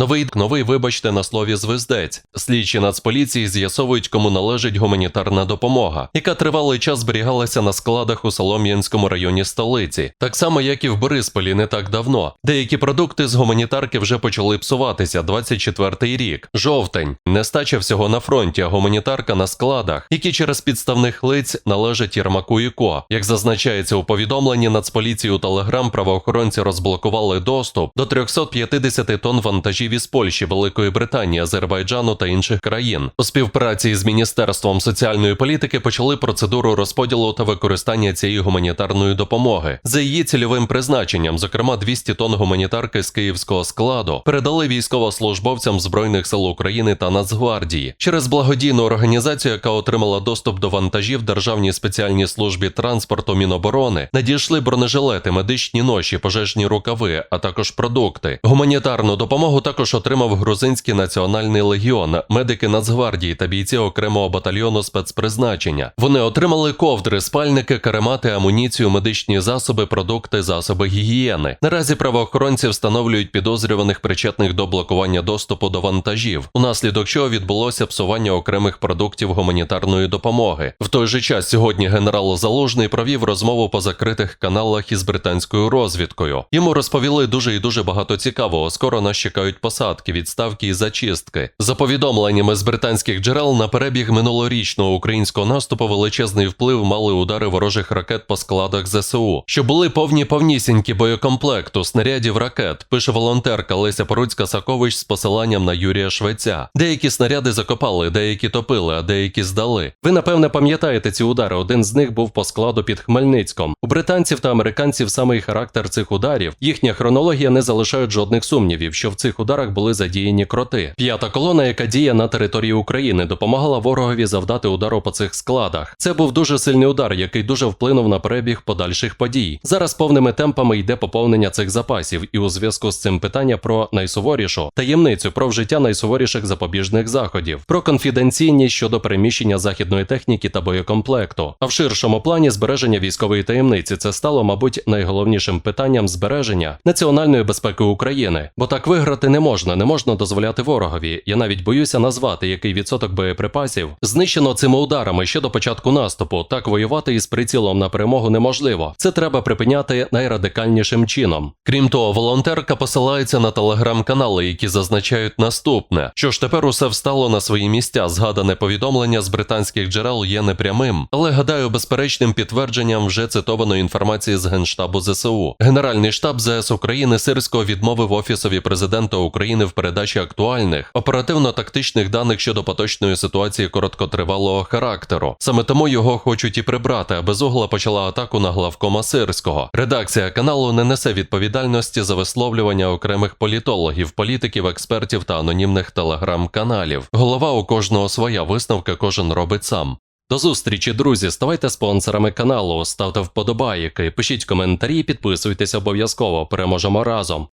Новий новий, вибачте, на слові звездець. Слідчі Нацполіції з'ясовують, кому належить гуманітарна допомога, яка тривалий час зберігалася на складах у Солом'янському районі столиці, так само як і в Борисполі не так давно. Деякі продукти з гуманітарки вже почали псуватися. 24-й рік, жовтень, нестача всього на фронті, а гуманітарка на складах, які через підставних лиць належать Єрмаку і Ко. Як зазначається у повідомленні Нацполіції у Телеграм, правоохоронці розблокували доступ до 350 тонн вантажів із Польщі, Великої Британії, Азербайджану та інших країн. У співпраці з Міністерством соціальної політики почали процедуру розподілу та використання цієї гуманітарної допомоги. За її цільовим призначенням, зокрема 200 тонн гуманітарки з київського складу, передали військовослужбовцям Збройних сил України та Нацгвардії через благодійну організацію, яка отримала доступ до вантажів Державній спеціальній службі транспорту Міноборони, надійшли бронежилети, медичні ноші, пожежні рукави, а також продукти. Гуманітарну допомогу також отримав Грузинський національний легіон, медики Нацгвардії та бійці окремого батальйону спецпризначення. Вони отримали ковдри, спальники, каремати, амуніцію, медичні засоби, продукти, засоби гігієни. Наразі правоохоронці встановлюють підозрюваних причетних до блокування доступу до вантажів, унаслідок чого відбулося псування окремих продуктів гуманітарної допомоги. В той же час сьогодні генерал Залужний провів розмову по закритих каналах із британською розвідкою. Йому розповіли дуже і дуже багато цікавого. Скоро нас чекають посадки, відставки і зачистки. За повідомленнями з британських джерел на перебіг минулорічного українського наступу величезний вплив мали удари ворожих ракет по складах ЗСУ, що були повні повнісінькі боєкомплекту, снарядів ракет. Пише волонтерка Леся Поруцька Сакович з посиланням на Юрія Швеця. Деякі снаряди закопали, деякі топили, а деякі здали. Ви напевне пам'ятаєте ці удари. Один з них був по складу під Хмельницьком. У британців та американців самий характер цих ударів, їхня хронологія не залишають жодних сумнівів, що в цих ударах були задіяні кроти. П'ята колона, яка діє на території України, допомагала ворогові завдати удару по цих складах. Це був дуже сильний удар, який дуже вплинув на перебіг подальших подій. Зараз повними темпами йде поповнення цих запасів, і у зв'язку з цим питання про найсуворішу таємницю про вжиття найсуворіших запобіжних заходів, про конфіденційність щодо переміщення західної техніки та боєкомплекту. А в ширшому плані збереження військової таємниці це стало, мабуть, найголовнішим питанням збереження національної безпеки України, бо так виграти не можна, не можна дозволяти ворогові. Я навіть боюся назвати, який відсоток боєприпасів знищено цими ударами ще до початку наступу. Так воювати із прицілом на перемогу неможливо. Це треба припиняти найрадикальнішим чином. Крім того, волонтерка посилається на телеграм-канали, які зазначають наступне: що ж тепер усе встало на свої місця. Згадане повідомлення з британських джерел є непрямим, але гадаю, безперечним підтвердженням вже цитованої інформації з генштабу ЗСУ. Генеральний штаб ЗС України Сирського відмовив офісові президента України в передачі актуальних оперативно-тактичних даних щодо поточної ситуації короткотривалого характеру. Саме тому його хочуть і прибрати, а безугла почала атаку на главкома Сирського. Редакція каналу не несе відповідальності за висловлювання окремих політологів, політиків, експертів та анонімних телеграм-каналів. Голова у кожного своя висновка кожен робить сам. До зустрічі, друзі. Ставайте спонсорами каналу, ставте вподобайки, пишіть коментарі, підписуйтесь обов'язково. Переможемо разом.